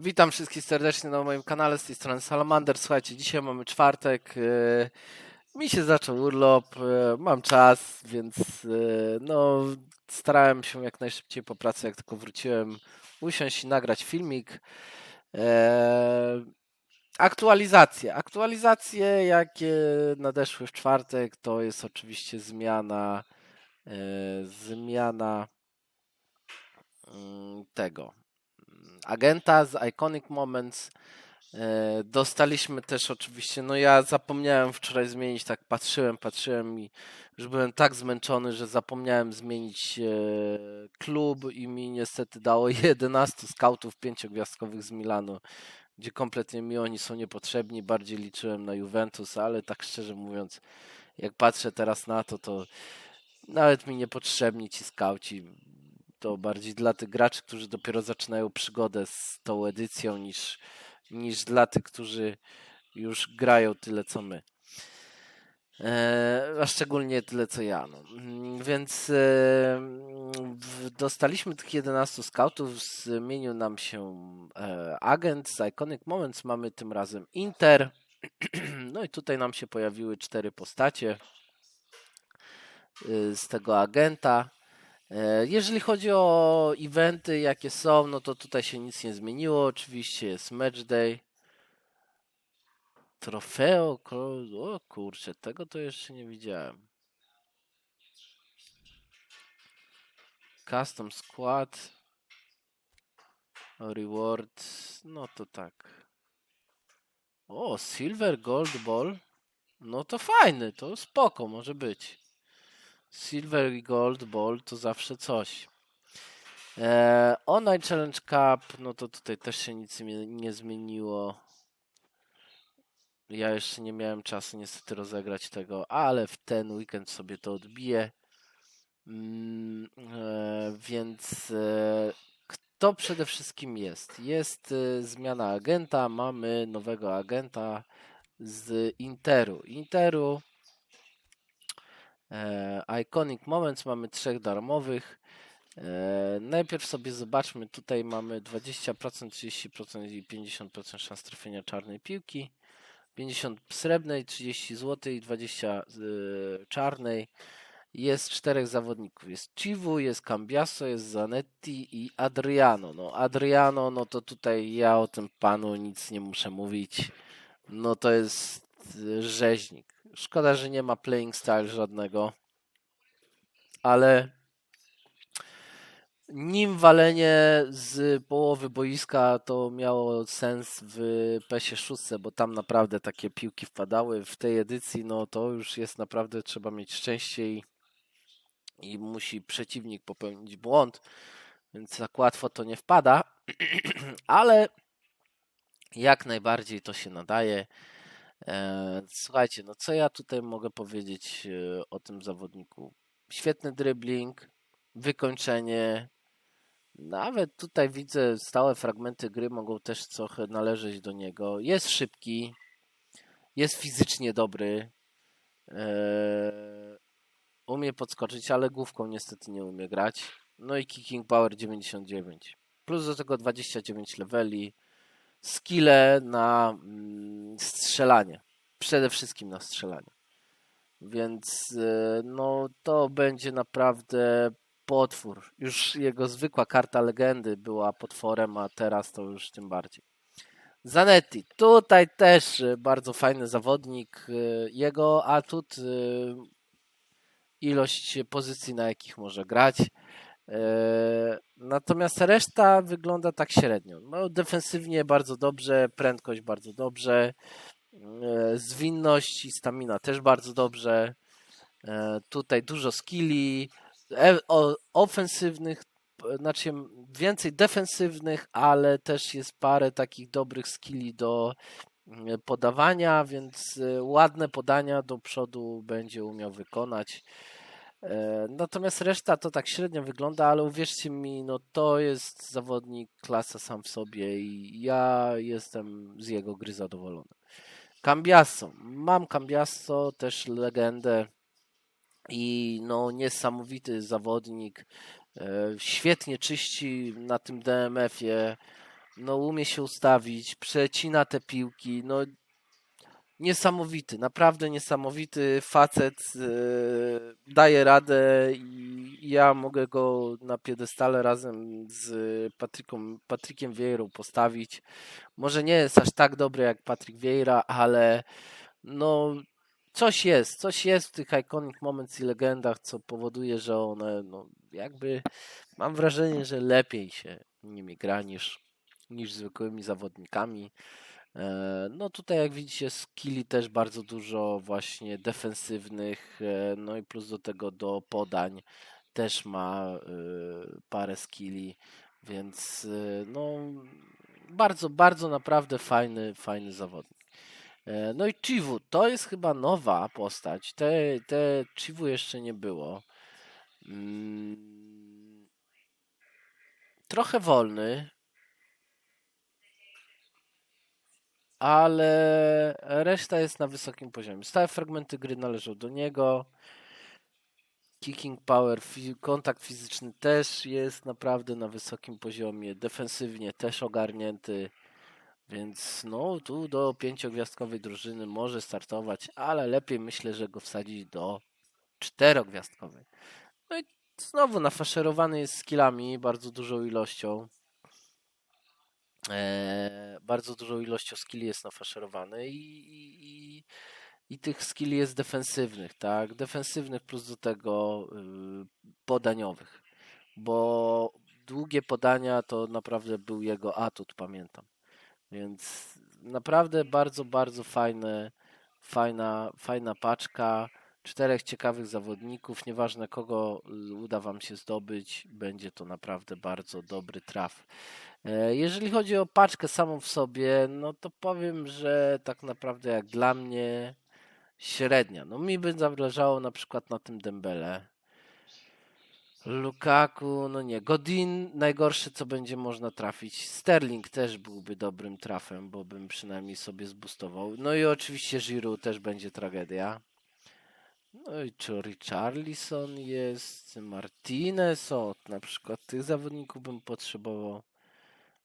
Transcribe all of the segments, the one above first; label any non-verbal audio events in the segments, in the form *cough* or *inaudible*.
Witam wszystkich serdecznie na moim kanale z tej strony Salamander. Słuchajcie, dzisiaj mamy czwartek. e, Mi się zaczął urlop, e, mam czas, więc e, no starałem się jak najszybciej po pracy, jak tylko wróciłem, usiąść i nagrać filmik. Aktualizacje. Aktualizacje, jakie nadeszły w czwartek, to jest oczywiście zmiana zmiana mm, tego agenta z Iconic Moments. E, Dostaliśmy też oczywiście, no ja zapomniałem wczoraj zmienić, tak patrzyłem, patrzyłem i już byłem tak zmęczony, że zapomniałem zmienić e, klub i mi niestety dało *laughs* 11 skautów pięciogwiazdkowych z Milanu, gdzie kompletnie mi oni są niepotrzebni, bardziej liczyłem na Juventus, ale tak szczerze mówiąc, jak patrzę teraz na to, to nawet mi niepotrzebni ci skauci, to bardziej dla tych graczy, którzy dopiero zaczynają przygodę z tą edycją, niż, niż dla tych, którzy już grają tyle co my. E, a szczególnie tyle co ja. No. Mm, Więc e, dostaliśmy tych 11 scoutów, zmienił nam się e, agent z Iconic Moments, mamy tym razem Inter. *clears throat* No i tutaj nam się pojawiły cztery postacie y, z tego agenta. E, Jeżeli chodzi o eventy, jakie są, no to tutaj się nic nie zmieniło. Oczywiście jest Match Day. Trofeo. O kurczę, tego to jeszcze nie widziałem. Custom Squad. Reward. No to tak. O, Silver Gold Ball. No to fajny, to spoko może być. Silver i Gold Ball to zawsze coś. E, Online Challenge Cup, no to tutaj też się nic nie, nie zmieniło. Ja jeszcze nie miałem czasu niestety rozegrać tego, ale w ten weekend sobie to odbiję. Mm, e, więc e, kto przede wszystkim jest? Jest e, zmiana agenta, mamy nowego agenta z Interu. Interu Iconic Moments mamy trzech darmowych. E, najpierw sobie zobaczmy, tutaj mamy 20%, 30% i 50% szans trafienia czarnej piłki. 50 srebrnej, 30 złotej, 20 y, czarnej. Jest czterech zawodników. Jest Chivu, jest Cambiaso, jest Zanetti i Adriano. No Adriano, no to tutaj ja o tym panu nic nie muszę mówić. No to jest rzeźnik. Szkoda, że nie ma playing style żadnego. Ale nim walenie z połowy boiska to miało sens w PESie 6, bo tam naprawdę takie piłki wpadały. W tej edycji no to już jest naprawdę trzeba mieć szczęście i, i musi przeciwnik popełnić błąd, więc tak łatwo to nie wpada, *clears throat* ale jak najbardziej to się nadaje. E, Słuchajcie, no co ja tutaj mogę powiedzieć e, o tym zawodniku? Świetny dribbling, wykończenie. Nawet tutaj widzę stałe fragmenty gry mogą też trochę należeć do niego. Jest szybki, jest fizycznie dobry. e, Umie podskoczyć, ale główką niestety nie umie grać. No i kicking power 99. Plus do tego 29 leveli skille na mm, strzelanie. Przede wszystkim na strzelanie. Więc e, no to będzie naprawdę potwór. Już jego zwykła karta legendy była potworem, a teraz to już tym bardziej. Zanetti. Tutaj też e, bardzo fajny zawodnik. E, Jego atut ilość pozycji, na jakich może grać. E, Natomiast reszta wygląda tak średnio. No, defensywnie bardzo dobrze, prędkość bardzo dobrze, e, zwinność i stamina też bardzo dobrze. E, Tutaj dużo skilli, ofensywnych, znaczy więcej defensywnych, ale też jest parę takich dobrych skilli do podawania, więc ładne podania do przodu będzie umiał wykonać. E, Natomiast reszta to tak średnio wygląda, ale uwierzcie mi, no to jest zawodnik klasa sam w sobie i ja jestem z jego gry zadowolony. Cambiasso. Mam Cambiasso, też legendę i no niesamowity zawodnik. E, Świetnie czyści na tym DMF-ie. no umie się ustawić, przecina te piłki, no niesamowity, naprawdę niesamowity facet, yy, daje radę i ja mogę go na piedestale razem z Patrykiem Vieirą postawić. Może nie jest aż tak dobry jak Patryk Vieira, ale no coś jest, coś jest w tych iconic moments i legendach, co powoduje, że one no jakby mam wrażenie, że lepiej się nimi gra niż, niż zwykłymi zawodnikami. E, No tutaj jak widzicie skilli też bardzo dużo właśnie defensywnych, e, no i plus do tego do podań też ma e, parę skilli, więc no bardzo, bardzo naprawdę fajny, fajny zawodnik. No i Chivu, to jest chyba nowa postać, te, te Chivu jeszcze nie było. Mm, Trochę wolny, ale reszta jest na wysokim poziomie. Stałe fragmenty gry należą do niego. Kicking power, kontakt fizyczny też jest naprawdę na wysokim poziomie. Defensywnie też ogarnięty. Więc no tu do pięciogwiazdkowej drużyny może startować, ale lepiej myślę, że go wsadzić do czterogwiazdkowej. No i znowu nafaszerowany jest skillami, bardzo dużą ilością. E, bardzo dużą ilością skilli jest nafaszerowany i, i, i, tych skilli jest defensywnych, tak? Defensywnych plus do tego y, podaniowych, bo długie podania to naprawdę był jego atut, pamiętam. Więc naprawdę bardzo, bardzo fajne, fajna, fajna paczka. Czterech ciekawych zawodników. Nieważne kogo uda Wam się zdobyć, będzie to naprawdę bardzo dobry traf. E, Jeżeli chodzi o paczkę samą w sobie, no to powiem, że tak naprawdę jak dla mnie średnia. No mi by zależało na przykład na tym Dembele. Lukaku, no nie. Godin najgorsze co będzie można trafić. Sterling też byłby dobrym trafem, bo bym przynajmniej sobie zbustował. No i oczywiście Giroud też będzie tragedia. No i czy Richarlison jest, Martinez, o, na przykład tych zawodników bym potrzebował.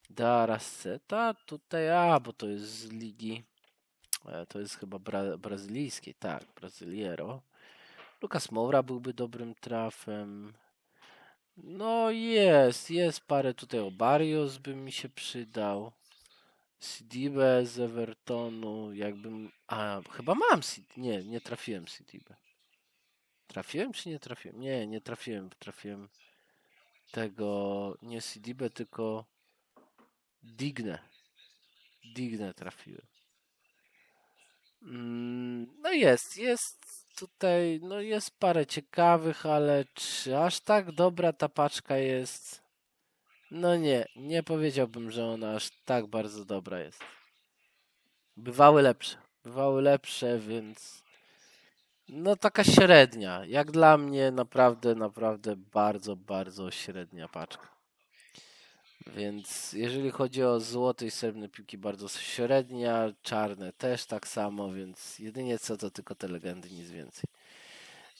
Daraseta tutaj, a, bo to jest z ligi, e, to jest chyba bra brazylijskiej, tak, Brazyliero. Lucas Moura byłby dobrym trafem. No jest, jest parę tutaj Obarios by mi się przydał. Sidibe z Evertonu, jakbym... A, chyba mam Sid... Nie, nie trafiłem Sidibe. Trafiłem czy nie trafiłem? Nie, nie trafiłem. Trafiłem tego... Nie Sidibe, tylko... Digne. Digne trafiłem. Mm, No jest, jest tutaj, no jest parę ciekawych, ale czy aż tak dobra ta paczka jest? No nie, nie powiedziałbym, że ona aż tak bardzo dobra jest. Bywały lepsze, bywały lepsze, więc no taka średnia. Jak dla mnie naprawdę, naprawdę bardzo, bardzo średnia paczka. Więc jeżeli chodzi o złote i srebrne piłki, bardzo średnia, czarne też tak samo, więc jedynie co to tylko te legendy, nic więcej.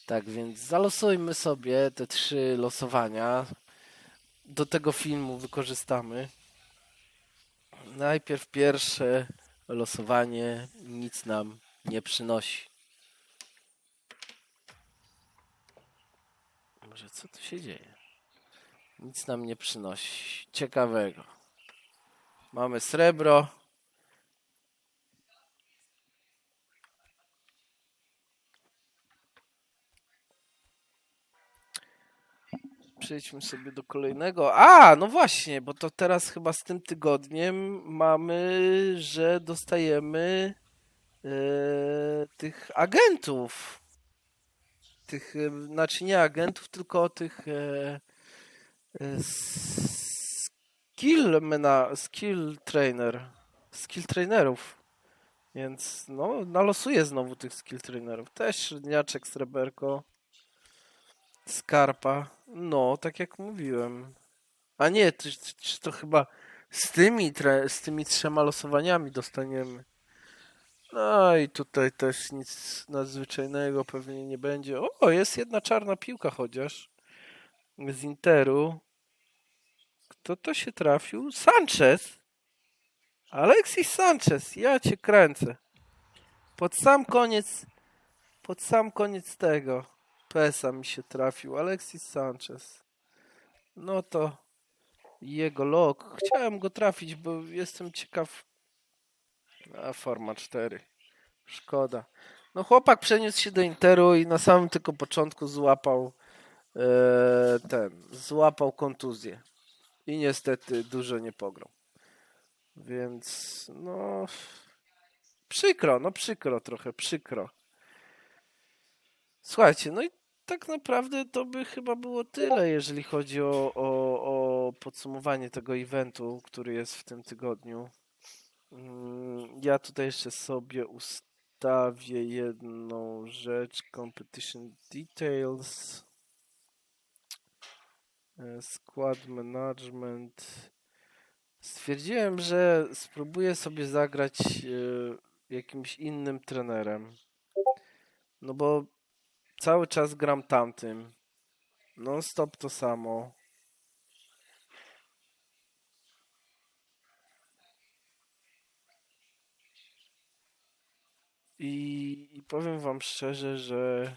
Tak więc zalosujmy sobie te trzy losowania. Do tego filmu wykorzystamy. Najpierw pierwsze losowanie nic nam nie przynosi. Może co tu się dzieje? Nic nam nie przynosi. Ciekawego. Mamy srebro. Przejdźmy sobie do kolejnego. A, no właśnie, bo to teraz chyba z tym tygodniem mamy, że dostajemy e, tych agentów. Tych, e, znaczy nie agentów, tylko tych e, e, skill, mena, skill trainer, skill trainerów. Więc no, nalosuję znowu tych skill trainerów. Też średniaczek, sreberko, skarpa. No, tak jak mówiłem. A nie, to, to, to chyba z tymi, z tymi trzema losowaniami dostaniemy. No i tutaj też nic nadzwyczajnego pewnie nie będzie. O, jest jedna czarna piłka chociaż. Z Interu. Kto to się trafił? Sanchez. Alexis Sanchez, ja cię kręcę. Pod sam koniec, pod sam koniec tego PESA mi się trafił. Alexis Sanchez. No to jego log. Chciałem go trafić, bo jestem ciekaw. A forma 4. Szkoda. No chłopak przeniósł się do Interu i na samym tylko początku złapał e, ten, złapał kontuzję. I niestety dużo nie pograł. Więc no przykro, no przykro trochę, przykro. Słuchajcie, no i tak naprawdę to by chyba było tyle, jeżeli chodzi o, o, o podsumowanie tego eventu, który jest w tym tygodniu. Mm, Ja tutaj jeszcze sobie ustawię jedną rzecz. Competition details. E, Squad management. Stwierdziłem, że spróbuję sobie zagrać e, jakimś innym trenerem. No bo cały czas gram tamtym. Non stop to samo. I, powiem wam szczerze, że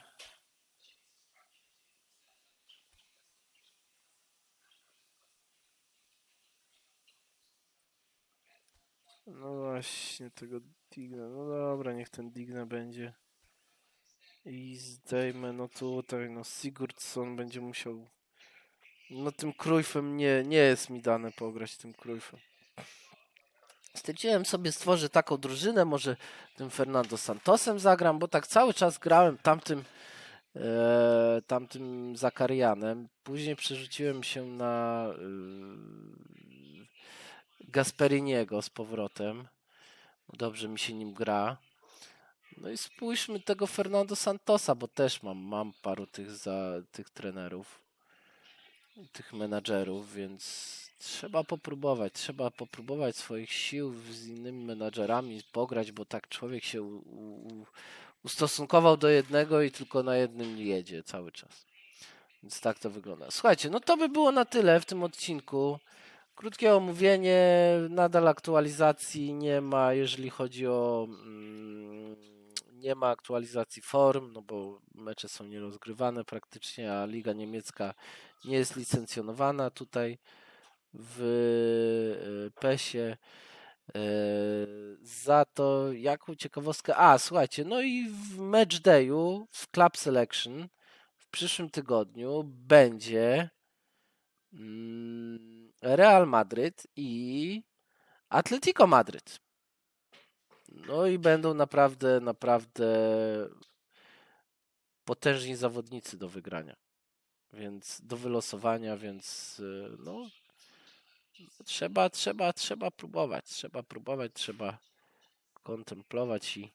no właśnie tego Digna. No dobra, niech ten Digna będzie. I zdejmę, no tutaj, no Sigurdsson będzie musiał. No tym Cruyffem nie, nie jest mi dane pograć tym Cruyffem. Stwierdziłem sobie, stworzę taką drużynę, może tym Fernando Santosem zagram, bo tak cały czas grałem tamtym e, tamtym Zakarianem. Później przerzuciłem się na e, Gasperiniego z powrotem. Dobrze mi się nim gra. No i spójrzmy tego Fernando Santosa, bo też mam, mam paru tych, za, tych trenerów, tych menadżerów, więc trzeba popróbować, trzeba popróbować swoich sił z innymi menadżerami, pograć, bo tak człowiek się u, u, ustosunkował do jednego i tylko na jednym jedzie cały czas. Więc tak to wygląda. Słuchajcie, no to by było na tyle w tym odcinku. Krótkie omówienie, nadal aktualizacji nie ma, jeżeli chodzi o. Mm, nie ma aktualizacji form, no bo mecze są nierozgrywane praktycznie, a Liga Niemiecka nie jest licencjonowana tutaj w e, PESie. E, Za to, jaką ciekawostkę. A, słuchajcie, no i w match dayu w Club Selection w przyszłym tygodniu będzie mm, Real Madryt i Atletico Madryt. No i będą naprawdę, naprawdę potężni zawodnicy do wygrania. Więc do wylosowania, więc y, no trzeba, trzeba, trzeba próbować, trzeba próbować, trzeba kontemplować i,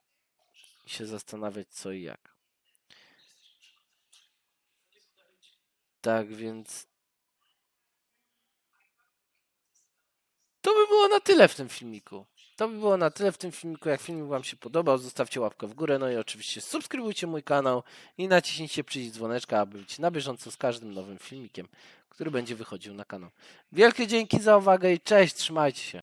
i się zastanawiać co i jak. Tak więc to by było na tyle w tym filmiku. To by było na tyle w tym filmiku. Jak filmik Wam się podobał, zostawcie łapkę w górę. No i oczywiście subskrybujcie mój kanał i naciśnijcie przycisk dzwoneczka, aby być na bieżąco z każdym nowym filmikiem, który będzie wychodził na kanał. Wielkie dzięki za uwagę i cześć, trzymajcie się.